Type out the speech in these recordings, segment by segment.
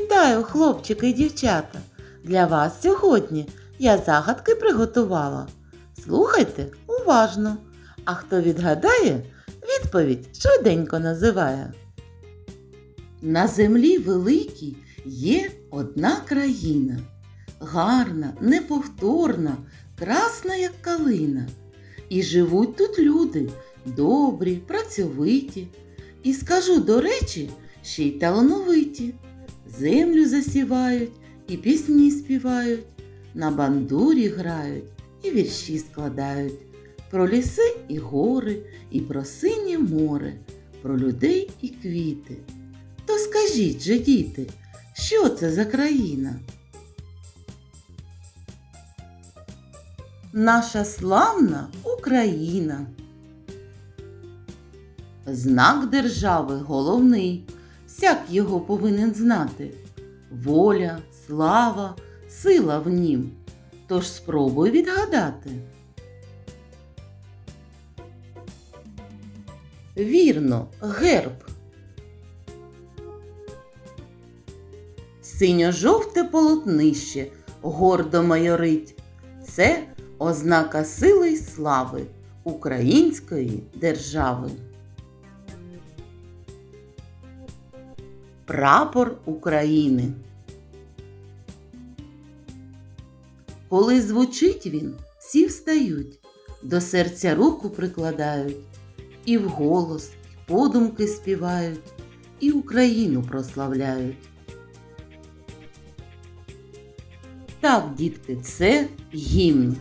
Вітаю, хлопчики і дівчата! Для вас сьогодні я загадки приготувала. Слухайте уважно. А хто відгадає, відповідь швиденько називає. На землі великій є одна країна. Гарна, неповторна, красна, як калина. І живуть тут люди добрі, працьовиті. І скажу, до речі, ще й талановиті. Землю засівають і пісні співають, на бандурі грають і вірші складають. Про ліси і гори, і про синє море, про людей і квіти. То скажіть же, діти, що це за країна? Наша славна Україна. Знак держави головний, всяк його повинен знати. Воля, слава, сила в нім. Тож спробуй відгадати. Вірно, герб. Синьо-жовте полотнище гордо майорить. Це ознака сили й слави української держави. Прапор України. Коли звучить він, всі встають, до серця руку прикладають, і вголос, і подумки співають, і Україну прославляють. Так, дітки, це гімн.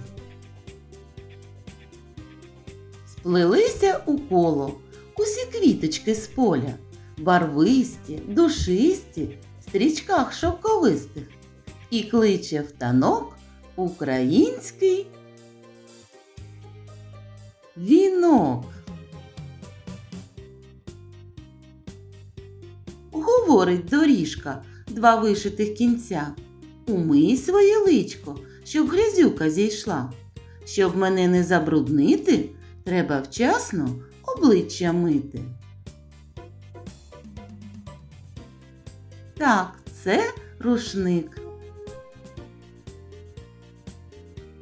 Сплелися у коло усі квіточки з поля, барвисті, душисті, в стрічках шовковистих, і кличе в танок український вінок. Говорить доріжка два вишитих кінця. Умий своє личко, щоб грязюка зійшла. Щоб мене не забруднити, треба вчасно обличчя мити. Так, це рушник.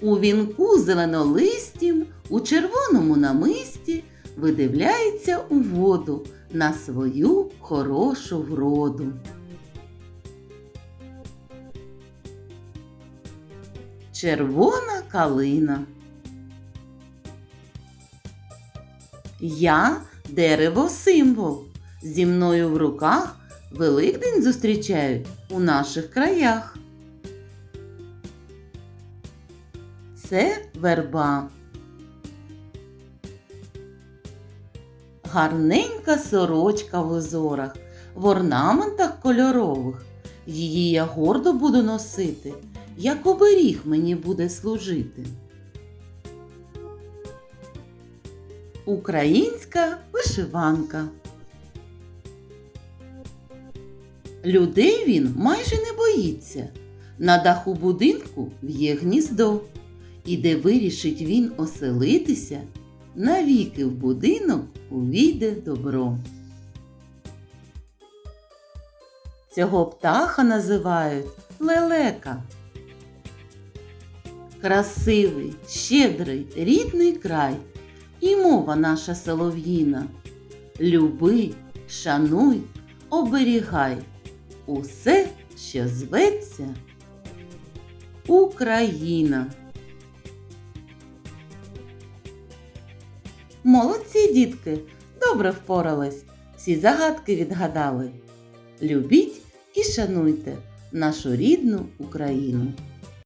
У вінку зеленолистім, у червоному намисті видивляється у воду на свою хорошу вроду. Червона калина. Я дерево символ. Зі мною в руках Великдень зустрічають у наших краях. Це верба. Гарненька сорочка в узорах, в орнаментах кольорових. Її я гордо буду носити, як оберіг мені буде служити. Українська вишиванка. Людей він майже не боїться. На даху будинку в'є гніздо. І де вирішить він оселитися, навіки в будинок увійде добро. Цього птаха називають лелека. Красивий, щедрий, рідний край і мова наша солов'їна. Люби, шануй, оберігай усе, що зветься Україна. Молодці, дітки, добре впорались, всі загадки відгадали. Любіть і шануйте нашу рідну Україну.